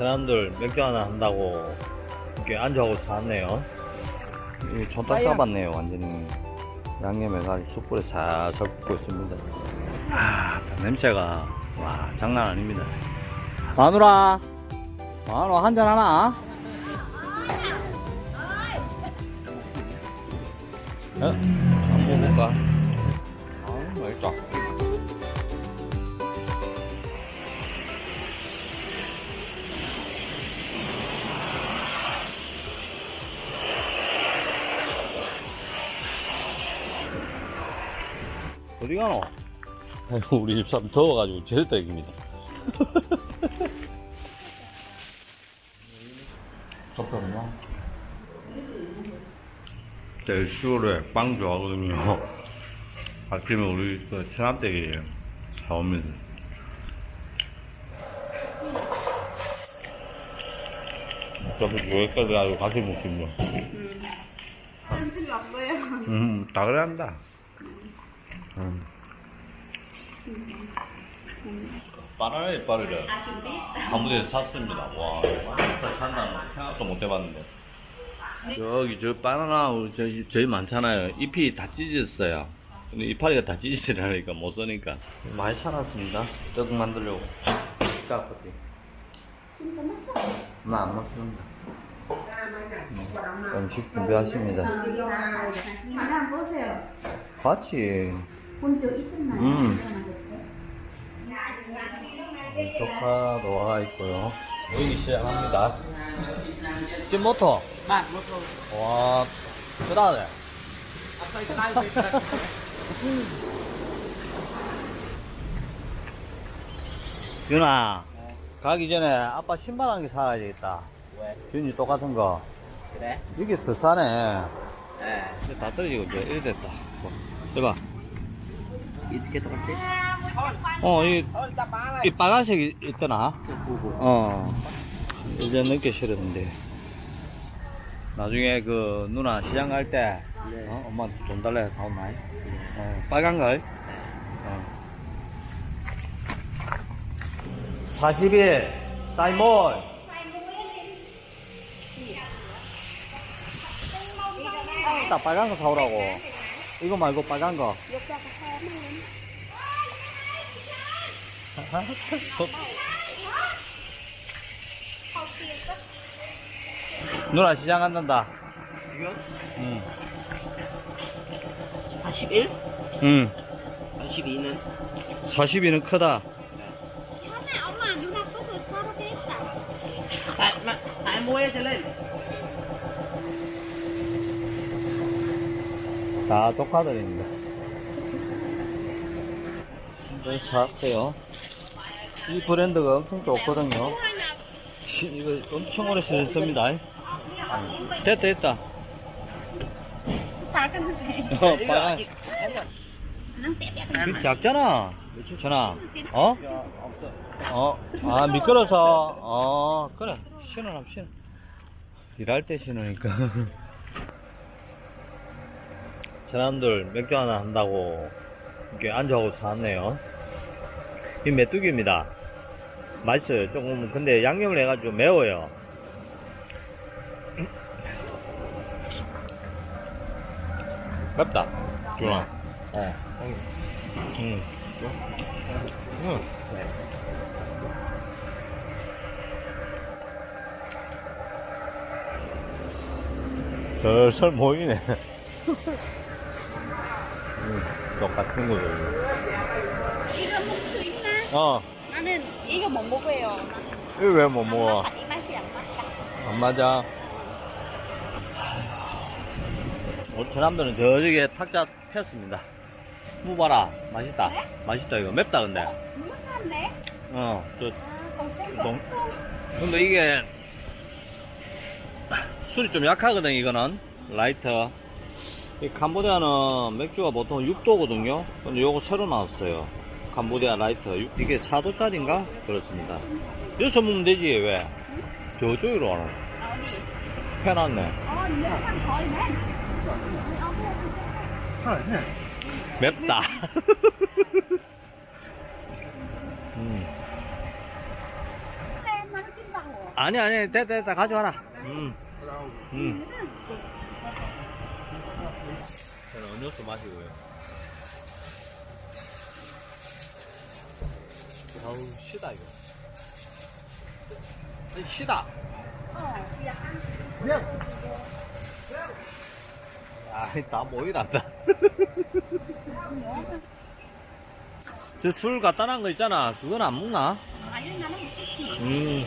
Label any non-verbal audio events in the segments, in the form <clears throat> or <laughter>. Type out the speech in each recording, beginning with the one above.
사람들 맥주 하나 한다고 이렇게 앉아하고 샀네요. 이 전딱 아야. 싸봤네요, 완전히. 양념에 가지 숯불에 살살 굽고 있습니다. 아, 냄새가, 와, 장난 아닙니다. 마누라! 마누라 한잔 하나? 어? 한번 먹을까? 아, 맛있다. 어디 가노? 우리 집 사람 더워가지고 제일다 얘기입니다. 잠깐만. 제일 10월에 빵 좋아하거든요. <laughs> 아침에 우리 그 체납댁이 사옵니다. 어차피 여기까지 가지고 같이 먹습니다. 왔어요. 음, 다 그래 한다. 음. 바나나 이빨을 아무데서 샀습니다. 와, 바나나 산다는 생각도 못 해봤는데. 저기 저 바나나 저희, 저희 많잖아요. 잎이 다 찢어졌어요. 근데 이파리가 다 찢어지라니까 못 쓰니까. 많이 사놨습니다. 떡 만들려고. 까쁘지. 나안 먹습니다. 음식 준비하십니다. 한번 보세요. 같이 본적 있었나요? 음. 조카 노아가 있고요. 여기 시작합니다. 찜 모터. Một rồi. 와, 크다네. 윤아, 가기 전에 아빠 신발 한 개 사야 되겠다. 왜? 준이 똑같은 거. Đấy. 이게 더 싸네. 이제 다 떨어지고 이제 이래 됐다. 뭐, 해봐. Tóc chết. 어, 이. 이 빨간색이 있더나? Bù. 어, 이제 늦게 싫었는데. 나중에 그 누나 시장 갈 때, 네. 어, 엄마한테 돈 달래 사온나? 어, 빨간 걸? 어. 40일, 사이몰! 딱 빨간 거 사오라고. 이거 말고 빨간 거. <laughs> 누나 시장 간단다. 지금? 응. 41? 응. 42는? 40이는 크다. 엄마 누나 또그 사러 됐다. Tại, mà, tại mua cho lên. 다 조카들입니다. 신발 샀어요. 이 브랜드가 엄청 좋거든요. 시- 이거 엄청 오래 쓰셨습니다. 됐다, 됐다. 다 끊으세요. 어, 빨간. 이 작잖아. 전화. 어? 어, 아, 미끄러서. 어, 그래. 신으라면 신어. 일할 때 신으니까. <laughs> 사람들 맥주 하나 한다고 이렇게 앉아하고 샀네요. 이 메뚜기입니다. 맛있어요. 조금, 근데 양념을 해가지고 매워요. <clears throat> 맵다. 좋아. 어. 응. 응. 설설 모이네. <laughs> 응, 똑같은 거죠. 이거 먹을 수 있나? 어, 나는 이거 못 먹어요. 이거 왜 못 먹어? 이 맛이 안 맞다. 안 맞아. 우리 사람들은 저쪽에 탁자 폈습니다. 무 봐라. 맛있다. 맛있다, 이거. 맵다, 근데. 너무 싼데? 어, 저, 아, 농, 근데 이게 술이 좀 약하거든 이거는 라이터 이 캄보디아는 맥주가 보통 6도거든요 근데 요거 새로 나왔어요 캄보디아 라이터 육- 이게 4도짜리인가 그렇습니다 여기서 먹으면 되지 왜 저쪽으로? 해놨네 거의 맨. 맵다 <laughs> 음. 네, 찐다고. 아니, 아니, 됐다, 됐다. 가져와라. 음. 음. 저는 음료수 마시고요. 아우, 시다, 이거. 아니, 시다. 아이, 다 모이란다. 저 술 갖다 놔은 거 있잖아. 그건 안 먹나? Nana mesti sih. 음.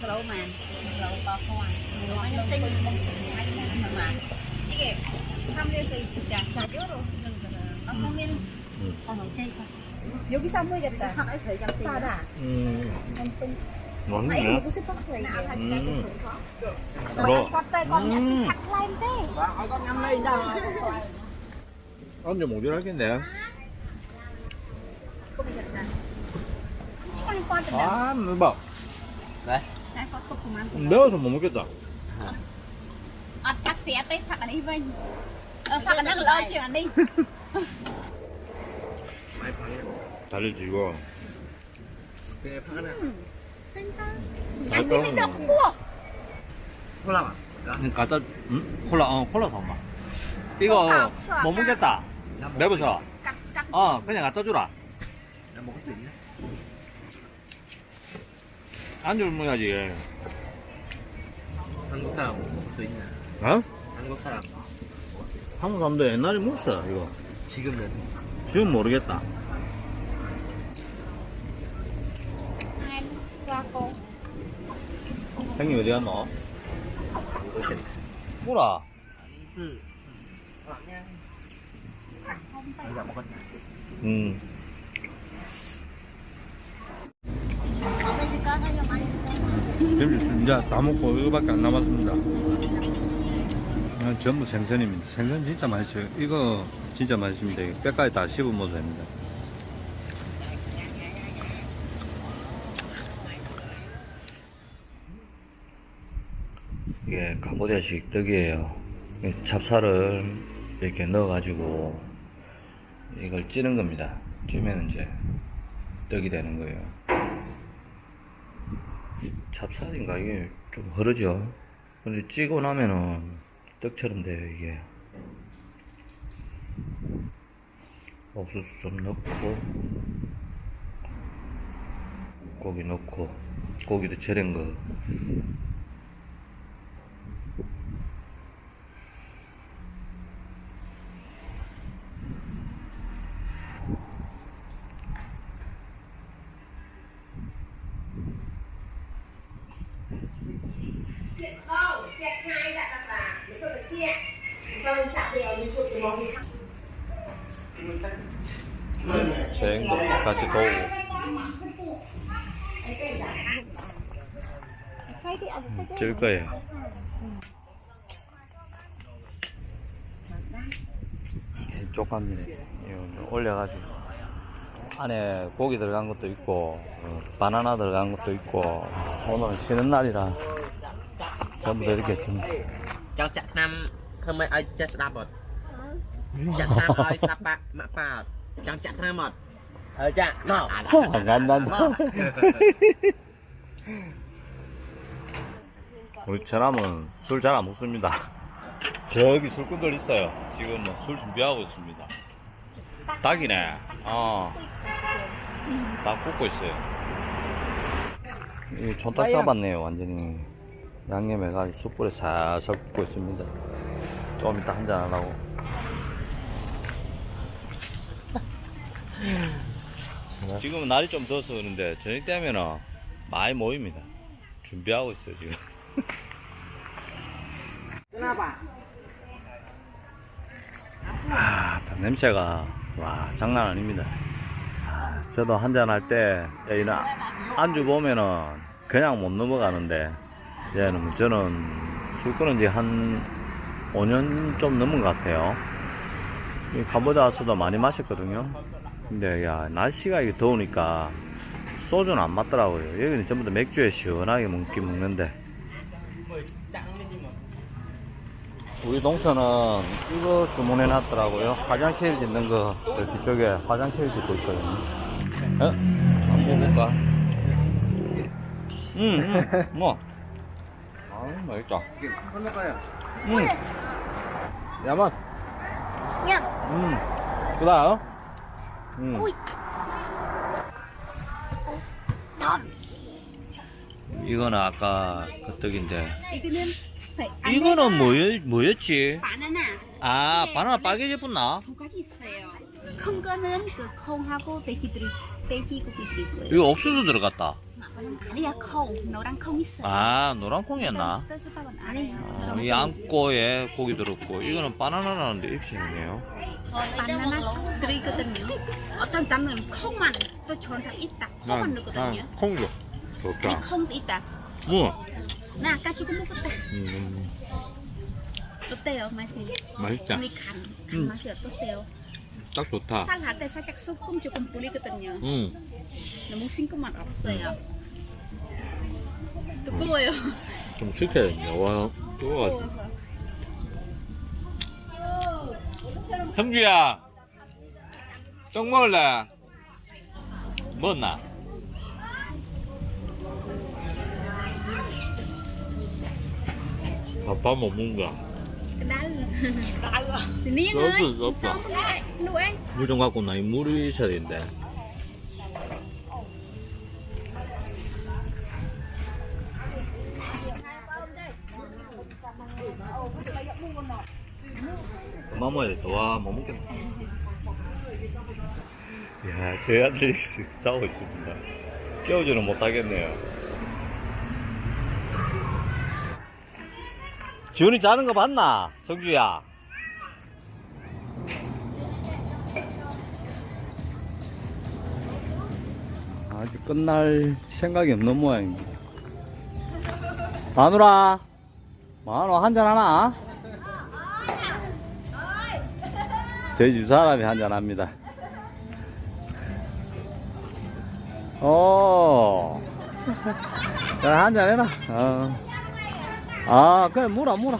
Kalau man, kalau kawan. Ayo Sambil ke 자, 자료로 쓰는 거는 어, 제가 여기 사모이겠다. 음. 아이 맛있네. 먹고 싶었어 이게. 음. con nhà 음. Năm nay đâu. 언제 모자라겠네. Con con từ 아. Đây có cục của man. 매워서 못 먹겠다. 쥐고. Cái phẳng này. anh đi mới được buộc Có làm à? Đó. 갖다, 응? 콜라, 어, 콜라 담아. 이거 못 먹겠다. Nó một 매부서. cắt cắt 어, 그냥 갖다 주라. Một cái tỉnh nhá. 안주를 먹어야지. 한국 사람 먹을 수 있나? 어? 한국 사람. 한국 사람도 옛날에 먹었어, 이거. 지금은 지금 모르겠다. 형님 어디 갔노? 뭐라? 응. 음. 이제 다 먹고 이거밖에 안 남았습니다. 아, 전부 생선입니다. 생선 진짜 맛있어요. 이거 진짜 맛있습니다. 뼈까지 다 먹어야 됩니다. 이게 캄보디아식 떡이에요. 이 찹쌀을 이렇게 넣어가지고 이걸 찌는 겁니다. 찌면 이제 떡이 되는 거예요. 찹쌀인가 이게 좀 흐르죠. 근데 찌고 나면은 떡처럼 돼요 이게. 옥수수 좀 넣고 고기 넣고 고기도 절인 거. 쟁도 같이 도우고 thấy 찔 거예요. 이거 올려가지고 안에 고기 들어간 것도 있고 어, 바나나 들어간 것도 있고 오늘은 쉬는 날이라 전부 다 이렇게 있습니다. <laughs> 우리 처남은 술 잘 안 먹습니다. <laughs> 저기 술꾼들 있어요. 지금 뭐 술 준비하고 있습니다. 닭이네. 어. 닭 굽고 있어요. 이 전딱 잡았네요, 완전히. 양념 해가지고 숯불에 살살 굽고 있습니다. 좀 이따 한잔 하라고. 지금은 날이 좀 더워서 그런데 저녁 되면은 많이 모입니다. 준비하고 있어요, 지금. <laughs> Kenapa? 아, 냄새가, 와, 장난 아닙니다. 아, 저도 한잔 할 때, 여기는 안주 보면은 그냥 못 넘어가는데, 얘는 뭐 저는 술 끊은 지 한 5년 좀 넘은 것 같아요. 이 캄보디아 와서도 많이 마셨거든요. 근데, 야, 날씨가 이게 더우니까 소주는 안 맞더라고요. 여기는 전부 다 맥주에 시원하게 먹긴 먹는데. 우리 동서는 이거 주문해 놨더라고요. 화장실 짓는 거, 저 뒤쪽에 화장실 짓고 있거든요. 어? 한번 볼까? 응, 응, 뭐. 아, 맛있다. 응. 야만. Nhá. 응. 그다음. 응. Ui. Ngon. 이거는 아까 그 떡인데. 이거는 뭐였, 뭐였지? 바나나 아, 바나나 빨개져 붙나? 두 가지 있어요. 큰 거는 그 콩하고 돼지들이 있고요. 이거 옥수수 들어갔다. 아니야 콩 노란 콩 있어요. 아, 노란 콩이었나? 아니에요. 어, 이 안고에 고기 들었고, 이거는 바나나라는데 입시네요. 바나나 들이거든요. 어떤 장르는 콩만 또 전사 있다. 콩만 넣거든요. 콩도. 이 좋다. 콩도 있다. 뭐? 나 아까 지금 먹었다. 음, 어때요 맛이? 맛있다. 우리 간, 간 음. 맛이 어떠세요? 딱 좋다. 쌀 할 때 살짝 소금 조금 뿌리거든요. 응. 너무 싱거만 없어요. 뜨거워요. 좀 식혀야겠네. 와, 뜨거워가지고. 성주야, 떡 먹을래? 먹었나? 밥밥 못 먹는다. Đau rồi. Thì Niên Rớt ơi, <laughs> rồi, rớt sao rồi. không lại? Nuôi anh. 물 좀 갖고 나이 물이 있어야 되는데. 그만 먹어야 돼. 와, 못 먹겠네. 야, 제 아들이 싸우고 있습니다. 깨우지는 못하겠네요. 지훈이 자는 거 봤나? 성주야. 아직 끝날 생각이 없는 모양입니다. 마누라, 마누 한잔 하나? 저희 집 사람이 한잔 합니다. 오, 그래 한잔 해라. 어. 아, 그래 물어 물어.